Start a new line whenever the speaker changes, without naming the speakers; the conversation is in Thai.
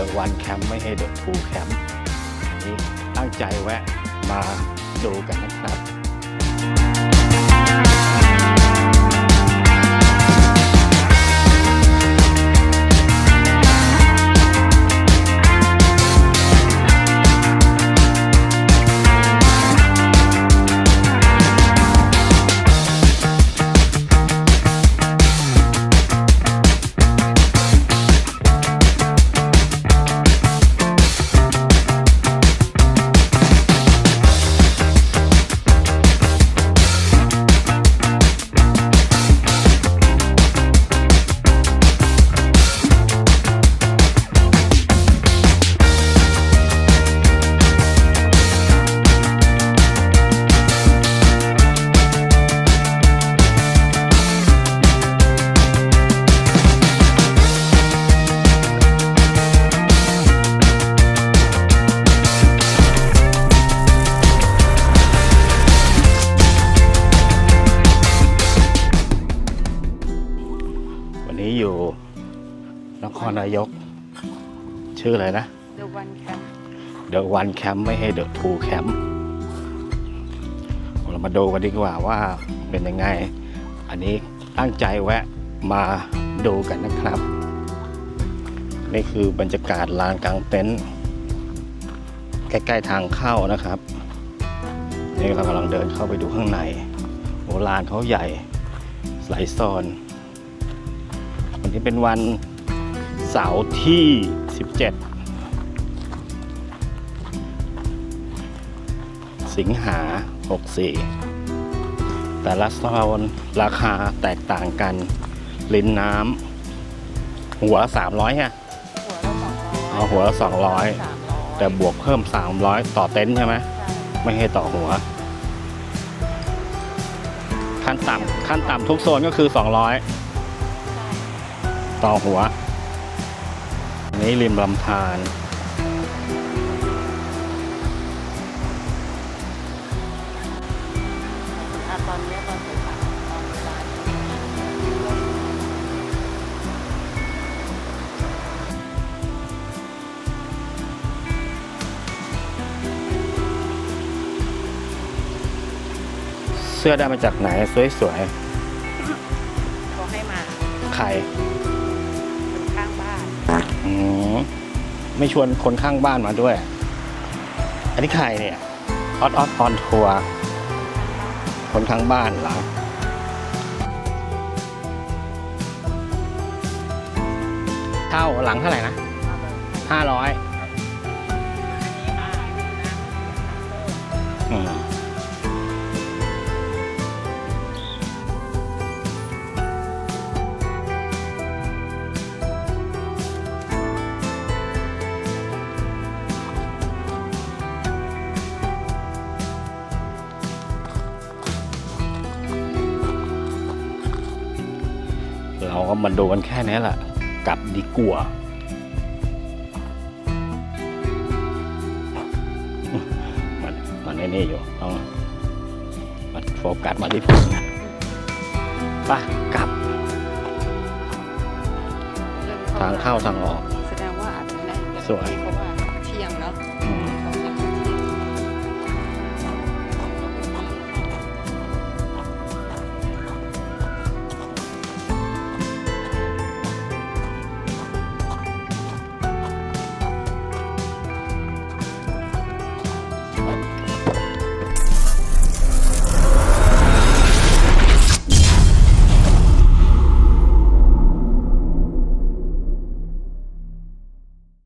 ลางวันแคมป์ไม่ให้เด็กทูแคมป์นี้ตั้งใจแวะมาดูกันนะครับ นนี้อยู่นครนายก ชื่ออะไรนะ
The One Camp
เดอะวันแคมป์ไม่ให้เดอะทูแคมป์เรามาดูกันดีกว่าว่าเป็นยังไง อันนี้ตั้งใจแวะมาดูกันนะครับ นี่คือบรรยากาศลานกลางเต็นท์ใกล้ๆทางเข้านะครับ นี่เรากำลังเดินเข้าไปดูข้างในโอ้ลานเขาใหญ่หลายโซน วันนี้เป็นวันเสาร์ที่ 17 สิงหา 64 แต่ละโซนราคาแตกต่างกันลิ้นน้ำหัวละ300ฮะ
หัวละสองร้อย
เอาหัวละ200
สามร้อย
แต่บวกเพิ่ม 300 ต่อเต็นท์ใช่ไหม
ใช่
ไม่ให้ต่อหัว ขั้นต่ำขั้นต่ำทุกโซนก็คือ 200 ต่อหัวอันนี้ริมลำธาร
อะตอนเนี้ยตอนสายๆตอนบ่าย
เสื้อได้มาจากไหน สวย
เขาให้มา
ๆใคร ไม่ชวนคนข้างบ้านมาด้วย อันนี้ใครเนี่ยออดออดออนทัวร์คนข้างบ้านเหรอเท่าหลังเท่าไหร่นะห้าร้อยอืม เราก็มาดูกันแค่นี้แหละกลับดีกว่ามันมันไอ้นี่อยู่ต้องมันโฟกัสมาที่ผมนะไปกลับ ทางเข้าทางออก
แสดงว่าอาจจะแน่น
สวย
เพราะว่า